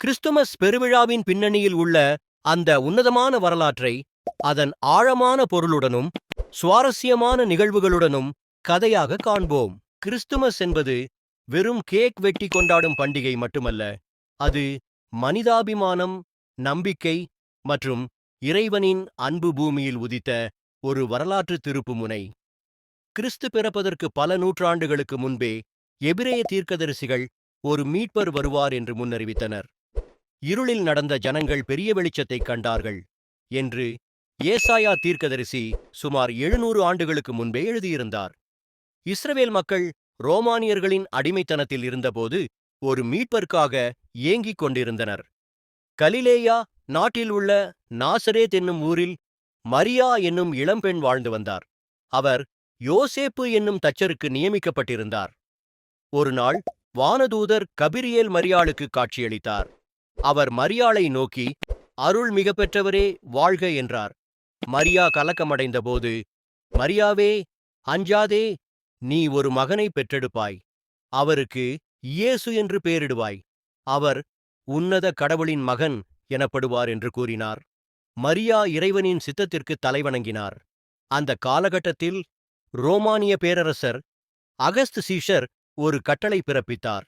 Christmas பெருவிழாவின் பின்னணியில் உள்ள அந்த உன்னதமான வரலாற்றை அதன் ஆழமான பொருளுடனும் சுவாரஸ்யமான நிகழ்வுகளுடனும் கதையாக காண்போம். கிறிஸ்துமஸ் என்பது வெறும் கேக் வெட்டி கொண்டாடும் பண்டிகை மட்டுமல்ல அது மனிதாபிமானம் நம்பிக்கை மற்றும் இறைவனின் அன்பு பூமியில் உதித்த ஒரு வரலாற்று திருப்புமுனை கிறிஸ்து பிறப்பதற்கு பல நூற்றாண்டுகளுக்கு முன்பே எபிரேய தீர்க்கதரிசிகள் ஒரு மீட்பர் வருவார் என்று முன்னறிவித்தனர். இருளில் நடந்த ஜனங்கள் பெரிய வெளிச்சத்தைக் கண்டார்கள் என்று ஏசாயா தீர்க்கதரிசி சுமார் எழுநூறு ஆண்டுகளுக்கு முன்பே எழுதியிருந்தார். இஸ்ரவேல் மக்கள் ரோமானியர்களின் அடிமைத்தனத்தில் இருந்தபோது ஒரு மீட்பர்க்காக ஏங்கிக் கொண்டிருந்தனர். கலிலேயா நாட்டில் உள்ள நாசரேத் என்னும் ஊரில் மரியா என்னும் இளம்பெண் வாழ்ந்து வந்தார். அவர் யோசேப்பு என்னும் தச்சருக்கு நியமிக்கப்பட்டிருந்தார். ஒருநாள் வானதூதர் கபிரியேல் மரியாளுக்கு காட்சியளித்தார். அவர் மரியாளை நோக்கி அருள் மிக பெற்றவரே வாழ்க என்றார். மரியா கலக்கமடைந்தபோது மரியாவே அஞ்சாதே நீ ஒரு மகனை பெற்றெடுப்பாய். அவருக்கு இயேசு என்று பெயரிடுவாய் அவர் உன்னத கடவுளின் மகன் எனப்படுவார் என்று கூறினார். மரியா இறைவனின் சித்தத்திற்கு தலைவணங்கினார். அந்த காலகட்டத்தில் ரோமானிய பேரரசர் அகஸ்து சீஷர் ஒரு கட்டளை பிறப்பித்தார்.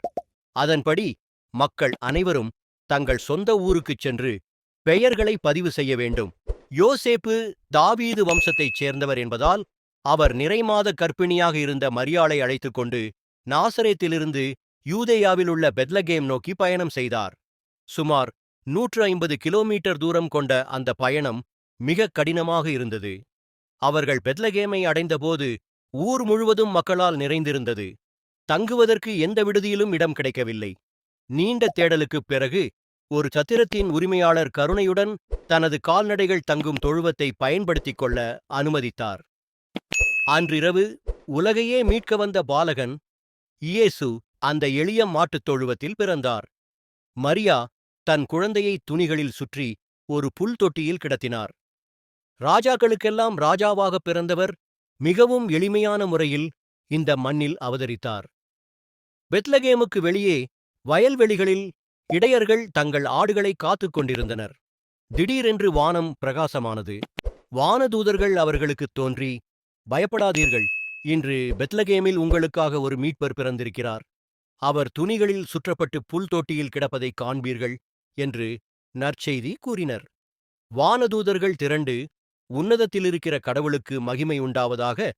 அதன்படி மக்கள் அனைவரும் தங்கள் சொந்த ஊருக்குச் சென்று பெயர்களை பதிவு செய்ய வேண்டும். யோசேப்பு தாவீது வம்சத்தைச் சேர்ந்தவர் என்பதால் அவர் நிறைமாத கர்ப்பிணியாக இருந்த மரியாளை அழைத்துக் கொண்டு நாசரேத்திலிருந்து யூதேயாவிலுள்ள பெத்லகேம் நோக்கி பயணம் செய்தார். சுமார் நூற்று ஐம்பது கிலோமீட்டர் தூரம் கொண்ட அந்த பயணம் மிக கடினமாக இருந்தது. அவர்கள் பெத்லகேமை அடைந்தபோது ஊர் முழுவதும் மக்களால் நிறைந்திருந்தது. தங்குவதற்கு எந்த விடுதியிலும் இடம் கிடைக்கவில்லை. நீண்ட தேடலுக்குப் பிறகு ஒரு சத்திரத்தின் உரிமையாளர் கருணையுடன் தனது கால்நடைகள் தங்கும் தொழுவத்தை பயன்படுத்திக் கொள்ள அனுமதித்தார். அன்றிரவு உலகையே மீட்க வந்த பாலகன் இயேசு அந்த எளிய மாட்டுத் தொழுவத்தில் பிறந்தார். மரியா தன் குழந்தையை துணிகளில் சுற்றி ஒரு புல் தொட்டியில் கிடத்தினார். ராஜாக்களுக்கெல்லாம் ராஜாவாகப் பிறந்தவர் மிகவும் எளிமையான முறையில் இந்த மண்ணில் அவதரித்தார். பெத்லகேமுக்கு வெளியே வயல்வெளிகளில் இடையர்கள் தங்கள் ஆடுகளை காத்துக் கொண்டிருந்தனர். திடீரென்று வானம் பிரகாசமானது. வானதூதர்கள் அவர்களுக்குத் தோன்றி பயப்படாதீர்கள் இன்று பெத்லகேமில் உங்களுக்காக ஒரு மீட்பர் பிறந்திருக்கிறார். அவர் துணிகளில் சுற்றப்பட்டு புல் தொட்டியில் கிடப்பதைக் காண்பீர்கள் என்று நற்செய்தி கூறினர். வானதூதர்கள் திரண்டு உன்னதத்திலிருக்கிற கடவுளுக்கு மகிமை உண்டாவதாக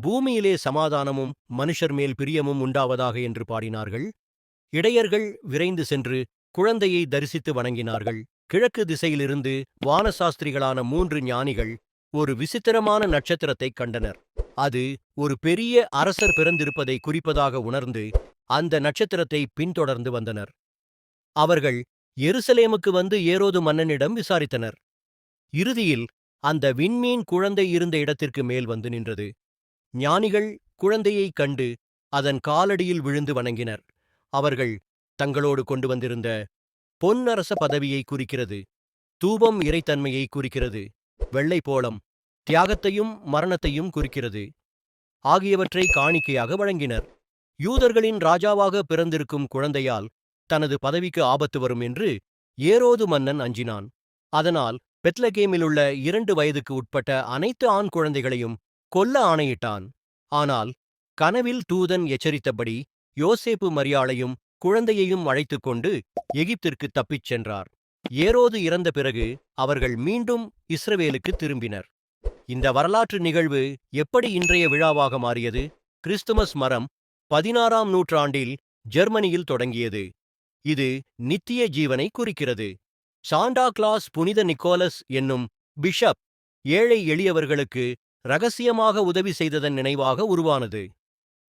பூமியிலே சமாதானமும் மனுஷர் மேல் பிரியமும் உண்டாவதாக என்று பாடினார்கள். இடையர்கள் விரைந்து சென்று குழந்தையை தரிசித்து வணங்கினார்கள். கிழக்கு திசையிலிருந்து வானசாஸ்திரிகளான மூன்று ஞானிகள் ஒரு விசித்திரமான நட்சத்திரத்தைக் கண்டனர். அது ஒரு பெரிய அரசர் பிறந்திருப்பதை குறிப்பதாக உணர்ந்து அந்த நட்சத்திரத்தை பின்தொடர்ந்து வந்தனர். அவர்கள் எருசலேமுக்கு வந்து ஏரோது மன்னனிடம் விசாரித்தனர். இறுதியில் அந்த விண்மீன் குழந்தை இருந்த இடத்திற்கு மேல் வந்து நின்றது. ஞானிகள் குழந்தையைக் கண்டு அதன் காலடியில் விழுந்து வணங்கினர். அவர்கள் தங்களோடு கொண்டு வந்திருந்த பொன்னரச பதவியை குறிக்கிறது தூபம் இறைத்தன்மையை குறிக்கிறது வெள்ளை போலம் தியாகத்தையும் மரணத்தையும் குறிக்கிறது. ஆகியவற்றை காணிக்கையாக வழங்கினர். யூதர்களின் ராஜாவாக பிறந்திருக்கும் குழந்தையால் தனது பதவிக்கு ஆபத்து வரும் என்று ஏரோது மன்னன் அஞ்சினான். அதனால் பெத்லகேமிலுள்ள இரண்டு வயதுக்கு உட்பட்ட அனைத்து ஆண் குழந்தைகளையும் கொல்ல ஆணையிட்டான். ஆனால் கனவில் தூதன் எச்சரித்தபடி யோசேப்பு மரியாளையும் குழந்தையையும் அழைத்துக் கொண்டு எகிப்திற்கு தப்பிச் சென்றார். ஏரோது இறந்த பிறகு அவர்கள் மீண்டும் இஸ்ரவேலுக்கு திரும்பினர். இந்த வரலாற்று நிகழ்வு எப்படி இன்றைய விழாவாக மாறியது? கிறிஸ்துமஸ் மரம் பதினாறாம் நூற்றாண்டில் ஜெர்மனியில் தொடங்கியது. இது நித்திய ஜீவனை குறிக்கிறது. சாண்டா கிளாஸ் புனித நிக்கோலஸ் என்னும் பிஷப் ஏழை எளியவர்களுக்கு ரகசியமாக உதவி செய்ததன் நினைவாக உருவானது.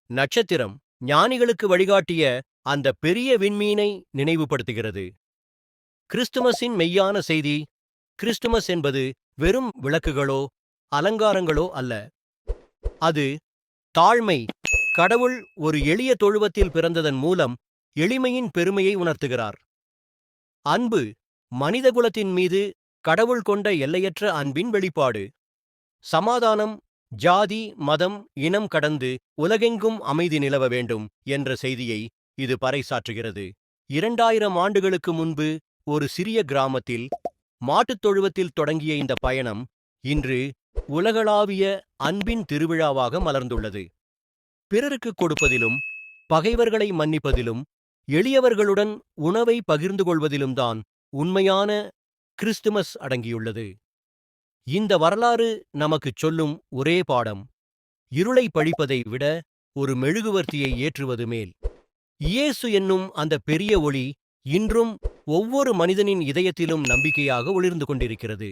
நட்சத்திரம் ஞானிகளுக்கு வழிகாட்டிய அந்த பெரிய விண்மீனை நினைவுபடுத்துகிறது. கிறிஸ்துமஸின் மெய்யான செய்தி கிறிஸ்துமஸ் என்பது வெறும் விளக்குகளோ அலங்காரங்களோ அல்ல. அது தாழ்மை கடவுள் ஒரு எளிய தொழுவத்தில் பிறந்ததன் மூலம் எளிமையின் பெருமையை உணர்த்துகிறார். அன்பு மனிதகுலத்தின் மீது கடவுள் கொண்ட எல்லையற்ற அன்பின் வெளிப்பாடு. சமாதானம் ஜாதி மதம் இனம் கடந்து உலகெங்கும் அமைதி நிலவ வேண்டும் என்ற செய்தியை இது பறைசாற்றுகிறது. இரண்டாயிரம் ஆண்டுகளுக்கு முன்பு ஒரு சிறிய கிராமத்தில் மாட்டுத் தொழுவத்தில் தொடங்கிய இந்த பயணம் இன்று உலகளாவிய அன்பின் திருவிழாவாக மலர்ந்துள்ளது. பிறருக்கு கொடுப்பதிலும் பகைவர்களை மன்னிப்பதிலும் எளியவர்களுடன் உணவை பகிர்ந்து கொள்வதிலும் தான் உண்மையான கிறிஸ்துமஸ் அடங்கியுள்ளது. இந்த வரலாறு நமக்குச் சொல்லும் ஒரே பாடம். இருளை பழிப்பதை விட ஒரு மெழுகுவர்த்தியை ஏற்றுவது மேல். இயேசு என்னும் அந்த பெரிய ஒளி இன்றும் ஒவ்வொரு மனிதனின் இதயத்திலும் நம்பிக்கையாக ஒளிர்ந்து கொண்டிருக்கிறது.